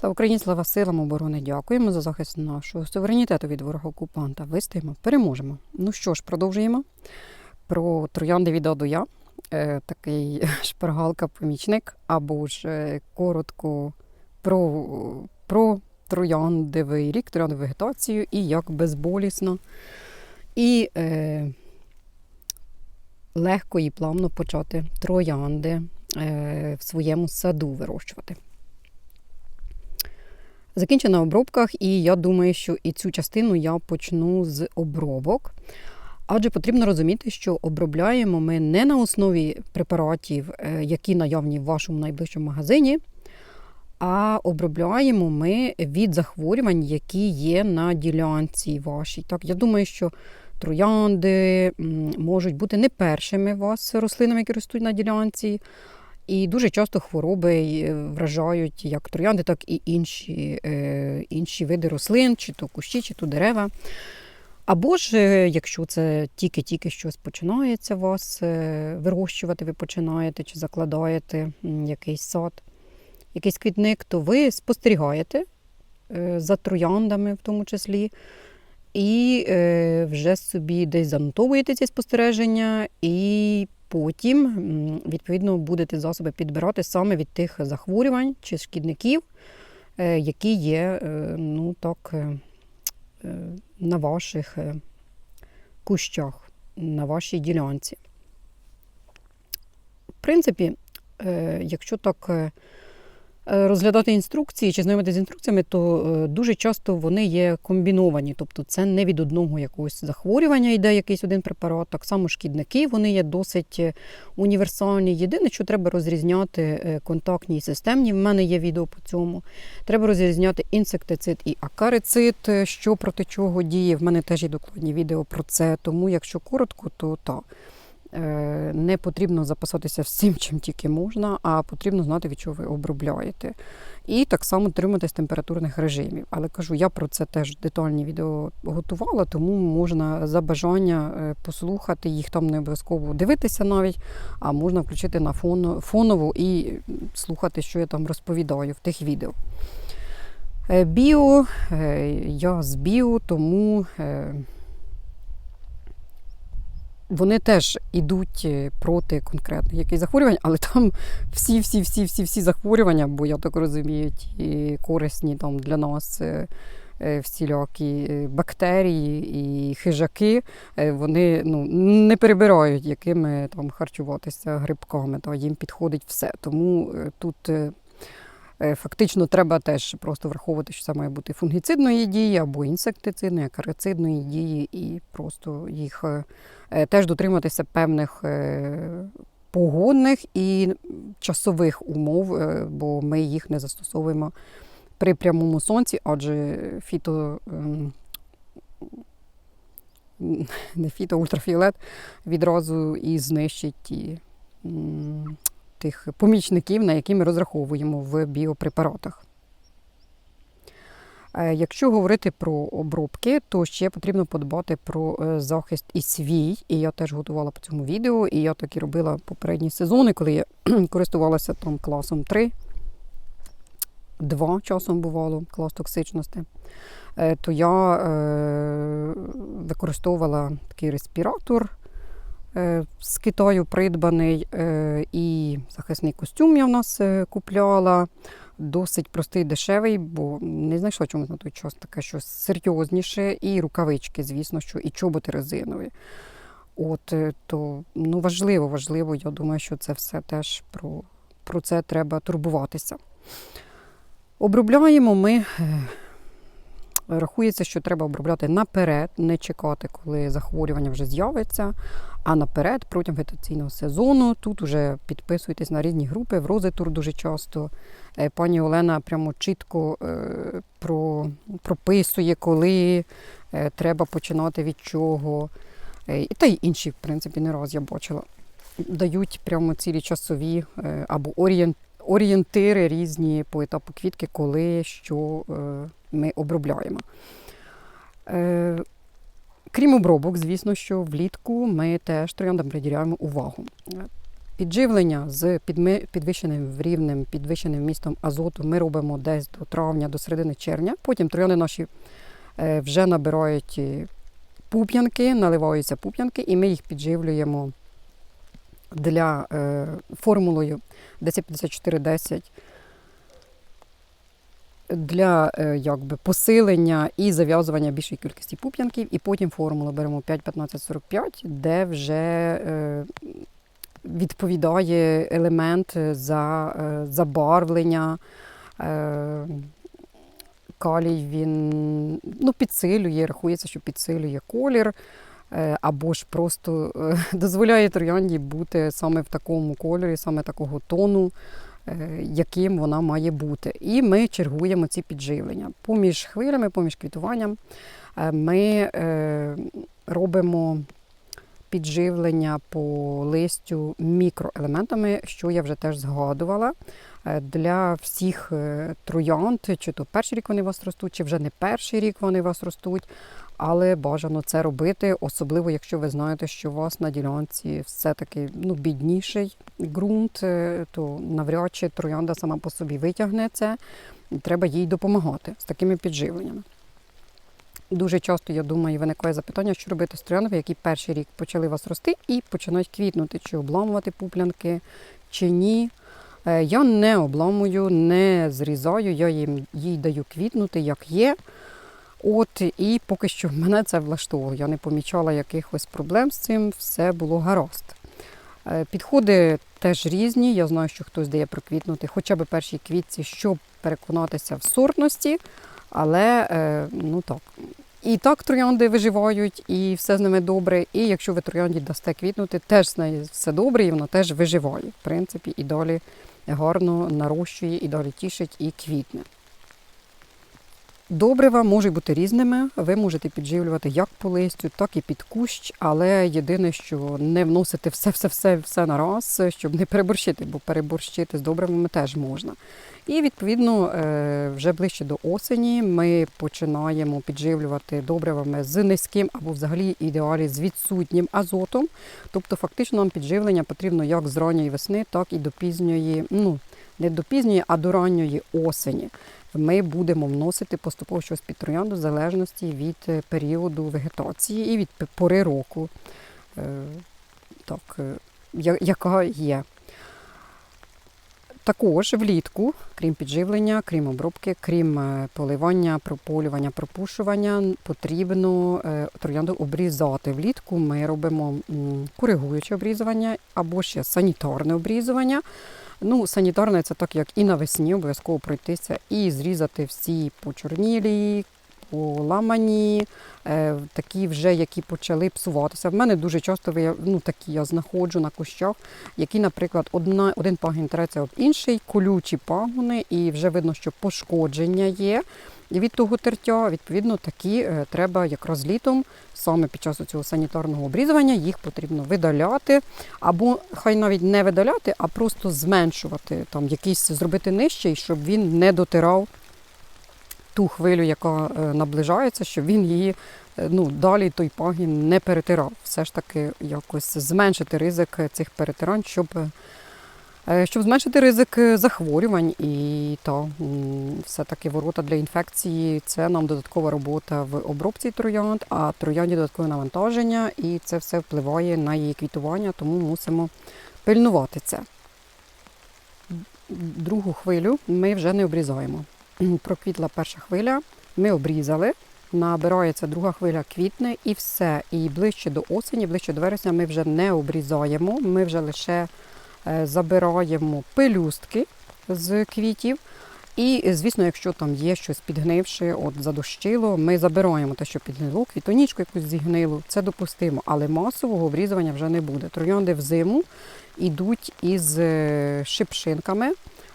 Слава Україні, слава силам оборони! Дякуємо за захист нашого суверенітету від ворога окупанта. Вистоїмо, переможемо. Ну що ж, продовжуємо. Про троянди від А до Я. Е, такий шпаргалка-помічник, або ж е, коротко про, про трояндовий рік, трояндову вегетацію і як безболісно. І е, легко і плавно почати троянди е, в своєму саду вирощувати. Закінчена обробках, і я думаю, що і цю частину я почну з обробок. Адже потрібно розуміти, що обробляємо ми не на основі препаратів, е, які наявні в вашому найближчому магазині, а обробляємо ми від захворювань, які є на ділянці вашій. Так, я думаю, що троянди можуть бути не першими у вас рослинами, які ростуть на ділянці. І дуже часто хвороби е, вражають як троянди, так і інші, е, інші види рослин, чи то кущі, чи то дерева. Або ж, е, якщо це тільки-тільки щось починається у вас вирощувати, ви починаєте чи закладаєте якийсь сад, якийсь квітник, то ви спостерігаєте за трояндами в тому числі. І вже собі десь занотовуєте ці спостереження, і потім, відповідно, будете засоби підбирати саме від тих захворювань чи шкідників, е, які є е, ну, так, е, на ваших кущах, на вашій ділянці. В принципі, якщо так розглядати інструкції чи знайомитися з інструкціями, то е, дуже часто вони є комбіновані. Тобто це не від одного якогось захворювання йде якийсь один препарат. Так само шкідники вони є досить е, універсальні. Єдине, що треба розрізняти е, контактні і системні. В мене є відео по цьому. Треба розрізняти інсектицид і акарицид, що проти чого діє. В мене теж є докладні відео про це. Тому, якщо коротко, то так. Е, Не потрібно запасатися всім, чим тільки можна, а потрібно знати, від чого ви обробляєте. І так само триматись температурних режимів. Але кажу, я про це теж детальні відео готувала, тому можна за бажання е, послухати їх там не обов'язково дивитися навіть, а можна включити на фон, фонову і слухати, що я там розповідаю в тих відео. Е, Біо, я з біо, тому. Е, вони теж йдуть е, проти конкретних якихось захворювань, але там всі, всі, всі, всі, всі захворювання, бо я так розумію, ті корисні там для нас е, е, всілякі е, бактерії і хижаки, е, вони ну, не перебирають, якими там харчуватися грибками. Та їм підходить все. Тому е, тут. Е, Фактично, треба теж просто враховувати, що це має бути фунгіцидної дії або інсектицидної, акарицидної дії, і просто їх е, е, теж дотриматися певних погодних і часових умов, бо ми їх не застосовуємо при прямому сонці, адже фіто. ем, Не фіто, ультрафіолет відразу і знищить ті, тих помічників, на які ми розраховуємо в біопрепаратах. Е, Якщо говорити про обробки, то ще потрібно подбати про е, захист і свій. І я теж готувала по цьому відео, і я так і робила попередні сезони, коли я користувалася там класом 3, 2 часом бувало, клас токсичності, Е, то я використовувала такий респіратор з Китаю придбаний, е, і захисний костюм я в нас е, купляла. Досить простий, дешевий, бо не знайшла чомусь на той час таке щось серйозніше. І рукавички, звісно, що і чоботи резинові. От е, то ну, важливо, важливо. Я думаю, що це все теж про, про це треба турбуватися. Обробляємо ми. Рахується, що треба обробляти наперед, не чекати, коли захворювання вже з'явиться, а наперед протягом вегетаційного сезону. Тут вже підписуйтесь на різні групи, в розитур дуже часто. Е, Пані Олена прямо чітко е, про, прописує, коли е, треба починати від чого. Та й інші, в принципі, не раз я бачила. Дають прямо цілі часові або орієнт, орієнтири різні по етапу квітки, коли що е, ми обробляємо. Е, Крім обробок, звісно, що влітку ми теж трояндам приділяємо увагу. Підживлення з підвищеним рівнем, підвищеним містом азоту ми робимо десь до травня, до середини червня. Потім трояни наші е, вже набирають пуп'янки, наливаються пуп'янки, і ми їх підживлюємо для е, формулою 105410 для е, якби, посилення і зав'язування більшої кількості пуп'янків. І потім формулу беремо 5-15-45, де вже е, відповідає елемент за е, забарвлення. Е, Калій він ну, підсилює, рахується, що підсилює колір, або ж просто е, дозволяє троянді бути саме в такому кольорі, саме такого тону, е, яким вона має бути. І ми чергуємо ці підживлення. Поміж хвилями, поміж квітуванням е, ми е, робимо підживлення по листю мікроелементами, що я вже теж згадувала. Е, Для всіх е, троянд, чи то перший рік вони у вас ростуть, чи вже не перший рік вони у вас ростуть. Але бажано це робити, особливо якщо ви знаєте, що у вас на ділянці все-таки ну, бідніший ґрунт, е, то навряд чи троянда сама по собі витягне це. Треба їй допомагати з такими підживленнями. Дуже часто, я думаю, виникає запитання, що робити з трояндами, які перший рік почали вас рости і починають квітнути, чи обламувати пуплянки, чи ні. Е, Я не обламую, не зрізаю, я їм їй даю квітнути, як є. От і поки що мене це влаштовувало. Я не помічала якихось проблем з цим, все було гаразд. Е, Підходи теж різні. Я знаю, що хтось дає проквітнути хоча б першій квітці, щоб переконатися в сортності, але е, ну так. І так троянди виживають, і все з ними добре. І якщо ви троянді дасте квітнути, теж з нею все добре, і вона теж виживає. В принципі, і далі гарно нарощує, і далі тішить і квітне. Добрива можуть бути різними. Ви можете підживлювати як по листю, так і під кущ, але єдине, що не вносити все-все-все все на раз, щоб не переборщити, бо переборщити з добривами теж можна. І відповідно е, вже ближче до осені ми починаємо підживлювати добривами з низьким або взагалі ідеалі з відсутнім азотом. Тобто, фактично нам підживлення потрібно як з ранньої весни, так і до пізньої, ну не до пізньої, а до ранньої осені. Ми будемо вносити поступово щось під троянду в залежності від е, періоду вегетації і від пори року, е, так, е, яка є. Також влітку, крім підживлення, крім обробки, крім поливання, прополювання, пропушування, потрібно троянду обрізати. Влітку ми робимо коригуюче обрізування або ще санітарне обрізування. Ну, санітарне це так, як і навесні, обов'язково пройтися і зрізати всі почорнілі, поламані, е, такі вже, які почали псуватися. В мене дуже часто ну, такі я знаходжу на кущах, які, наприклад, одна, один пагін треться об інший, колючі пагони, і вже видно, що пошкодження є. Від того тертя, відповідно, такі е, треба якраз літом, саме під час цього санітарного обрізування, їх потрібно видаляти, або хай навіть не видаляти, а просто зменшувати, там якийсь зробити нижчий, щоб він не дотирав ту хвилю, яка е, наближається, щоб він її е, ну, далі той пагін не перетирав. Все ж таки якось зменшити ризик цих перетирань, щоб, щоб зменшити ризик е, захворювань. І м, все-таки ворота для інфекції це нам додаткова робота в обробці троянд, а троянді додаткове навантаження, і це все впливає на її квітування, тому мусимо пильнувати це. Другу хвилю ми вже не обрізаємо. Проквітла перша хвиля, ми обрізали, набирається друга хвиля квітне і все. І ближче до осені, ближче до вересня ми вже не обрізаємо, ми вже лише е, забираємо пелюстки з квітів. І, звісно, якщо там є щось підгнивше, от задощило, ми забираємо те, що підгнило, квітонічку якусь зігнилу, це допустимо, але масового обрізування вже не буде. Троянди взиму йдуть із е, шипшинками,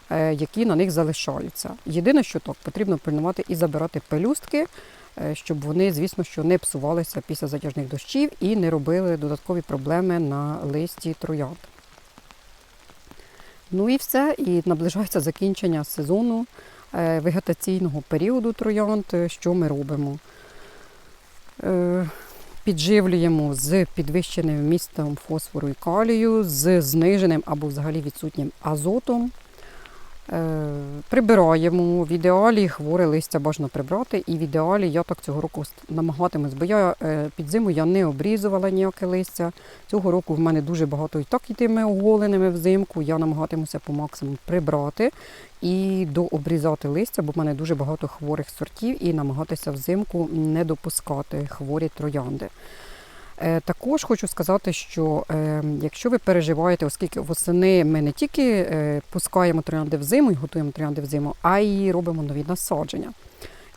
е, які на них залишаються. Єдине, що так, потрібно пильнувати і забирати пелюстки, е, щоб вони, звісно, що не псувалися після затяжних дощів і не робили додаткові проблеми на листі троянд. Ну і все, і наближається закінчення сезону е, вегетаційного періоду троянд. Е, Що ми робимо? Е, підживлюємо з підвищеним вмістом фосфору і калію, з зниженим або взагалі відсутнім азотом. Е, Прибираємо. В ідеалі хворе листя бажано прибрати. І в ідеалі я так цього року намагатимусь, бо я е, під зиму я не обрізувала ніяке листя. Цього року в мене дуже багато і так йтиме оголеними взимку. Я намагатимуся по максимуму прибрати і дообрізати листя, бо в мене дуже багато хворих сортів, і намагатися взимку не допускати хворі троянди. Е, Також хочу сказати, що е, якщо ви переживаєте, оскільки восени ми не тільки е, пускаємо троянди в зиму і готуємо троянди в зиму, а й робимо нові насадження.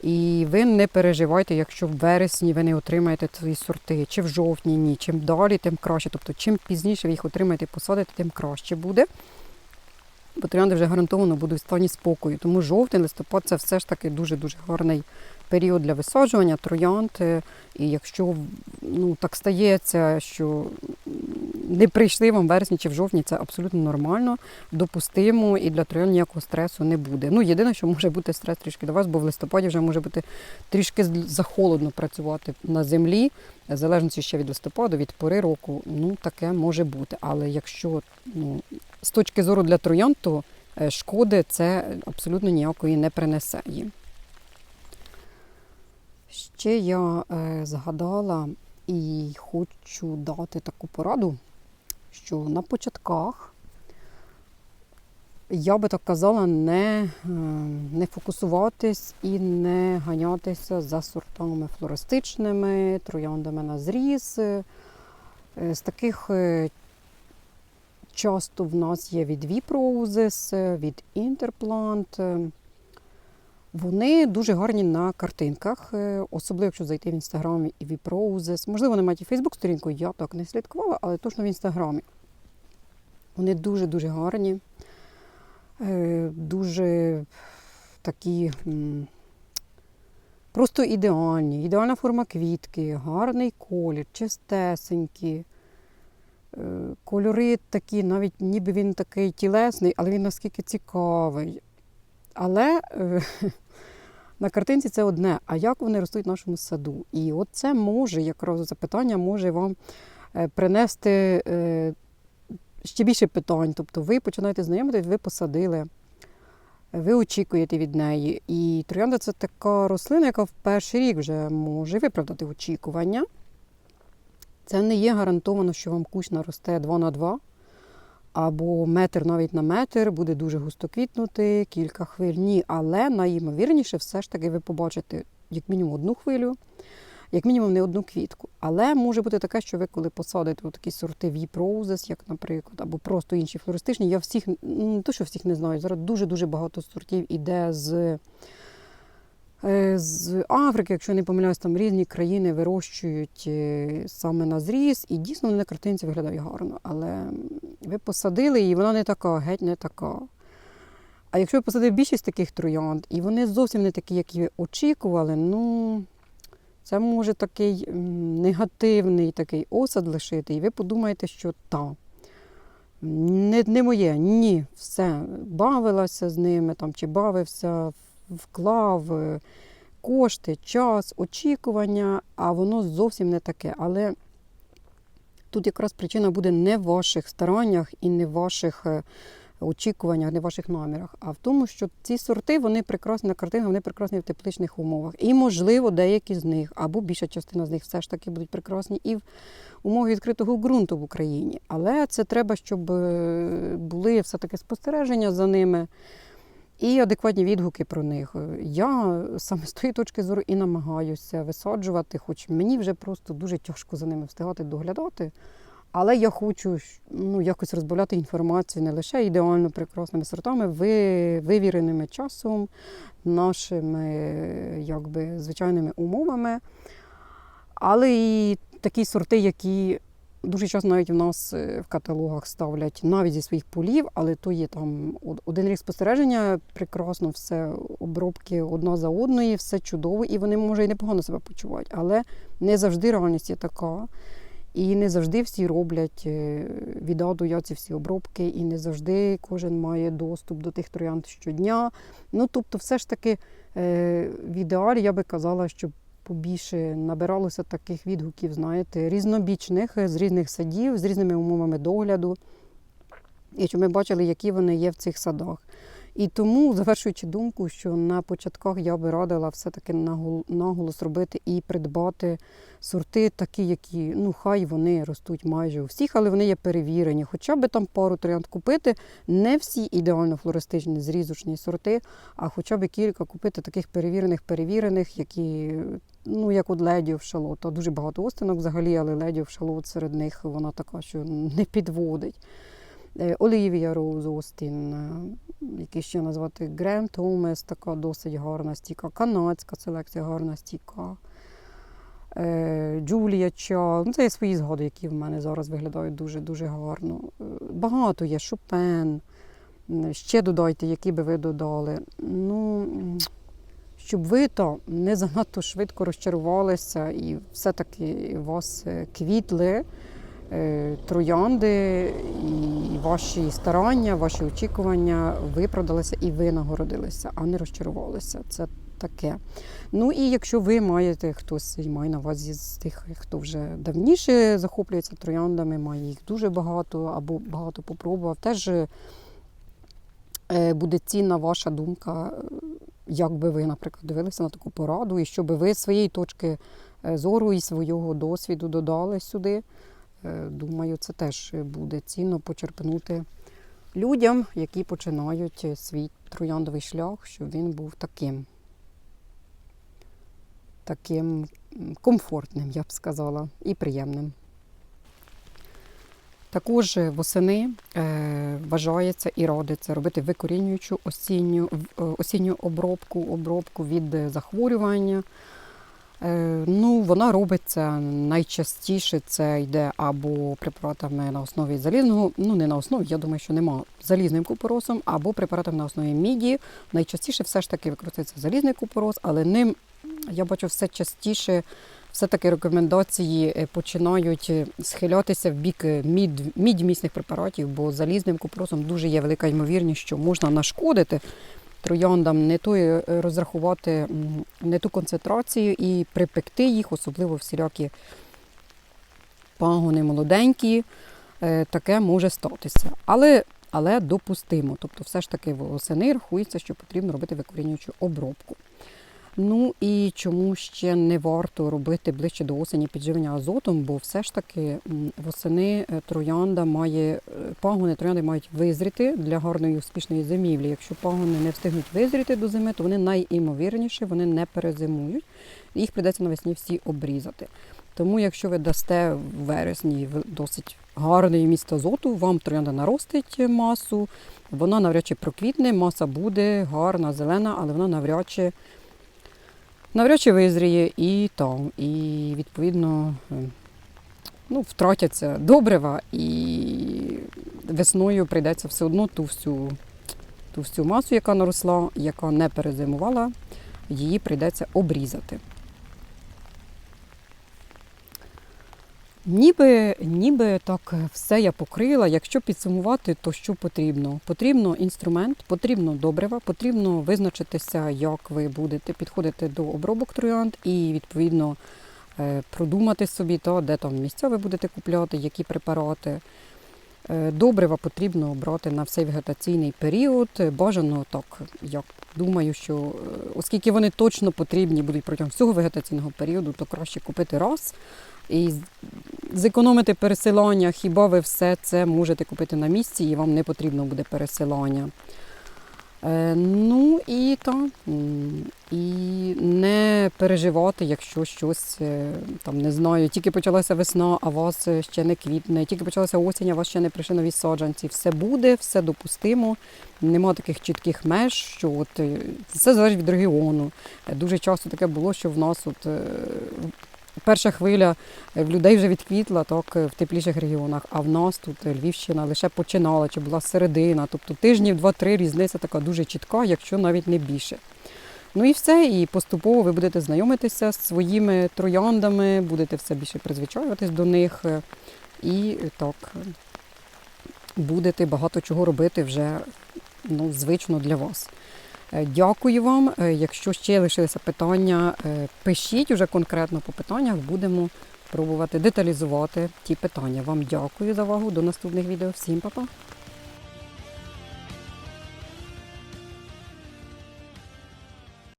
І ви не переживайте, якщо в вересні ви не отримаєте ці сорти, чи в жовтні ні. Чим далі, тим краще. Тобто, чим пізніше ви їх отримаєте і посадите, тим краще буде. Бо троянди вже гарантовано будуть в стані спокою. Тому жовтень, листопад це все ж таки дуже-дуже гарний період для висаджування троянд. І якщо ну, так стається, що не прийшли вам в вересні чи в жовтні, це абсолютно нормально, допустимо і для троянд ніякого стресу не буде. Ну, єдине, що може бути стрес трішки до вас, бо в листопаді вже може бути трішки захолодно працювати на землі, в залежності ще від листопаду, від пори року, ну таке може бути. Але якщо ну, з точки зору для троянд, то е, шкоди це абсолютно ніякої не принесе їм. Ще я е, згадала і хочу дати таку пораду, що на початках я би так казала, не, е, не фокусуватись і не ганятися за сортами флористичними, трояндами на зріз. Е, З таких часто в нас є від Віпроузес, від Інтерплант. Вони дуже гарні на картинках, е, особливо якщо зайти в інстаграм і Віпроузес. Можливо, вони мають і Фейсбук сторінку, я так не слідкувала, але точно в інстаграмі. Вони дуже-дуже гарні, е, дуже такі просто ідеальні. Ідеальна форма квітки, гарний колір, чистесенькі. Е, Кольори такі, навіть ніби він такий тілесний, але він наскільки цікавий. Але на картинці це одне. А як вони ростуть в нашому саду? І от це може, якраз запитання може вам е, принести е, ще більше питань. Тобто ви починаєте знайомитись, ви посадили, ви очікуєте від неї. І троянда це така рослина, яка в перший рік вже може виправдати очікування. Це не є гарантовано, що вам кущ наросте 2 на 2 або метр навіть на метр, буде дуже густо квітнути, кілька хвиль. Ні, але найімовірніше все ж таки ви побачите як мінімум одну хвилю, як мінімум не одну квітку. Але може бути таке, що ви коли посадите такі сорти Roses, як, наприклад, або просто інші флористичні, я всіх, не то, що всіх не знаю, зараз дуже-дуже багато сортів іде з. Е, З Африки, якщо не помиляюсь, там різні країни вирощують е, саме на зріз, і дійсно на картинці виглядає гарно. Але ви посадили, і вона не така, геть не така. А якщо ви посадили більшість таких троянд, і вони зовсім не такі, які ви очікували, ну це може такий негативний такий осад лишити, і ви подумаєте, що та. Не, не моє, ні, все, бавилася з ними там, чи бавився, вклав е, кошти, час, очікування, а воно зовсім не таке. Але тут якраз причина буде не в ваших стараннях і не в ваших е, очікуваннях, не в ваших намірах, а в тому, що ці сорти вони прекрасні на картинах, вони прекрасні в тепличних умовах. І, можливо, деякі з них, або більша частина з них все ж таки будуть прекрасні і в умовах відкритого ґрунту в Україні. Але це треба, щоб е, були все-таки спостереження за ними і адекватні відгуки про них. Я саме з тої точки зору і намагаюся висаджувати, хоч мені вже просто дуже тяжко за ними встигати доглядати. Але я хочу ну, якось розбавляти інформацію не лише ідеально прекрасними сортами, ви, вивіреними часом, нашими якби, звичайними умовами. Але і такі сорти, які дуже часто навіть в нас е, в каталогах ставлять навіть зі своїх полів, але то є там один рік спостереження, прекрасно, все обробки одна за одної, все чудово, і вони може і непогано себе почувають. Але не завжди реальність є така. І не завжди всі роблять е, від А до Я ці всі обробки, і не завжди кожен має доступ до тих троянд щодня. Ну, тобто, все ж таки, е, в ідеалі я би казала, що побільше набиралося таких відгуків, знаєте, різнобічних е, з різних садів, з різними умовами догляду. І що ми бачили, які вони є в цих садах. І тому, завершуючи думку, що на початках я би радила все-таки наголос робити і придбати сорти, такі, які ну хай вони ростуть майже у всіх, але вони є перевірені. Хоча б там пару троянд купити, не всі ідеально флористичні зрізочні сорти, а хоча б кілька купити таких перевірених, перевірених, які, ну як от ледів шалота. Дуже багато остинок взагалі, але ледів шалот серед них вона така, що не підводить. Е, Олівія Роуз Остін, е, який ще назвати Грем Томес, така досить гарна стіка, канадська селекція гарна стіка. Е, Джулія Ча. Ну, це є свої згоди, які в мене зараз виглядають дуже-дуже гарно. Багато є, Шопен. Ще додайте, які би ви додали. Ну, щоб ви то не занадто швидко розчарувалися і все-таки вас квітли троянди, і ваші старання, ваші очікування виправдалися і ви нагородилися, а не розчарувалися. Це таке. Ну і якщо ви маєте хтось і має на увазі з тих, хто вже давніше захоплюється трояндами, має їх дуже багато або багато попробував, теж е, буде цінна ваша думка, е, як би ви, наприклад, дивилися на таку пораду, і щоб ви своєї точки е, зору і свого досвіду додали сюди. Е, Думаю, це теж буде цінно почерпнути людям, які починають свій трояндовий шлях, щоб він був таким, таким комфортним, я б сказала, і приємним. Також восени е, вважається і радиться робити викорінюючу осінню, е, осінню обробку, обробку від захворювання. Е, Ну, вона робиться найчастіше це йде або препаратами на основі залізного, ну не на основі, я думаю, що нема залізним купоросом, або препаратами на основі міді. Найчастіше все ж таки використовується залізний купорос, але ним я бачу все частіше. Все-таки рекомендації е, починають е, схилятися в бік мід, мідьмісних препаратів, бо залізним купоросом дуже є велика ймовірність, що можна нашкодити трояндам, не то е, розрахувати не ту концентрацію і припекти їх, особливо всілякі пагони молоденькі, е, таке може статися. Але, але допустимо. Тобто, все ж таки восени рахується, що потрібно робити викорінюючу обробку. Ну і чому ще не варто робити ближче до осені підживлення азотом, бо все ж таки восени е, троянда має е, пагони троянди мають визріти для гарної успішної зимівлі. Якщо пагони не встигнуть визріти до зими, то вони найімовірніше вони не перезимують. Їх прийдеться навесні всі обрізати. Тому, якщо ви дасте в вересні досить гарний міст азоту, вам троянда наростить масу, вона навряд чи проквітне, маса буде гарна, зелена, але вона навряд чи навряд чи визріє і там, і відповідно е, ну, втратяться добрива, і весною прийдеться все одно ту всю, ту всю масу, яка наросла, яка не перезимувала, її прийдеться обрізати. Ніби, ніби так все я покрила. Якщо підсумувати, то що потрібно? Потрібно інструмент, потрібно добрива, потрібно визначитися, як ви будете підходити до обробок троянд і відповідно е, продумати собі, то, де там місця ви будете купляти, які препарати. Е, Добрива потрібно обрати на всей вегетаційний період. Бажано так, я думаю, що е, оскільки вони точно потрібні будуть протягом всього вегетаційного періоду, то краще купити раз і зекономити пересилання. Хіба ви все це можете купити на місці і вам не потрібно буде пересилання. Е, Ну і та, і не переживати, якщо щось е, там не знаю, тільки почалася весна, а вас ще не квітне, тільки почалася осінь, а вас ще не прийшли нові саджанці. Все буде, все допустимо. Нема таких чітких меж, що от е, все залежить від регіону. Е, Дуже часто таке було, що в нас от перша хвиля е, в людей вже відквітла так е, в тепліших регіонах, а в нас тут е, Львівщина лише починала, чи була середина. Тобто тижнів два-три різниця така дуже чітка, якщо навіть не більше. Ну і все, і поступово ви будете знайомитися з своїми трояндами, будете все більше призвичаюватись до них. І так будете багато чого робити вже ну, звично для вас. Е, Дякую вам. Е, Якщо ще лишилися питання, е, пишіть уже конкретно по питаннях, будемо пробувати деталізувати ті питання. Вам дякую за увагу. До наступних відео. Всім па-па!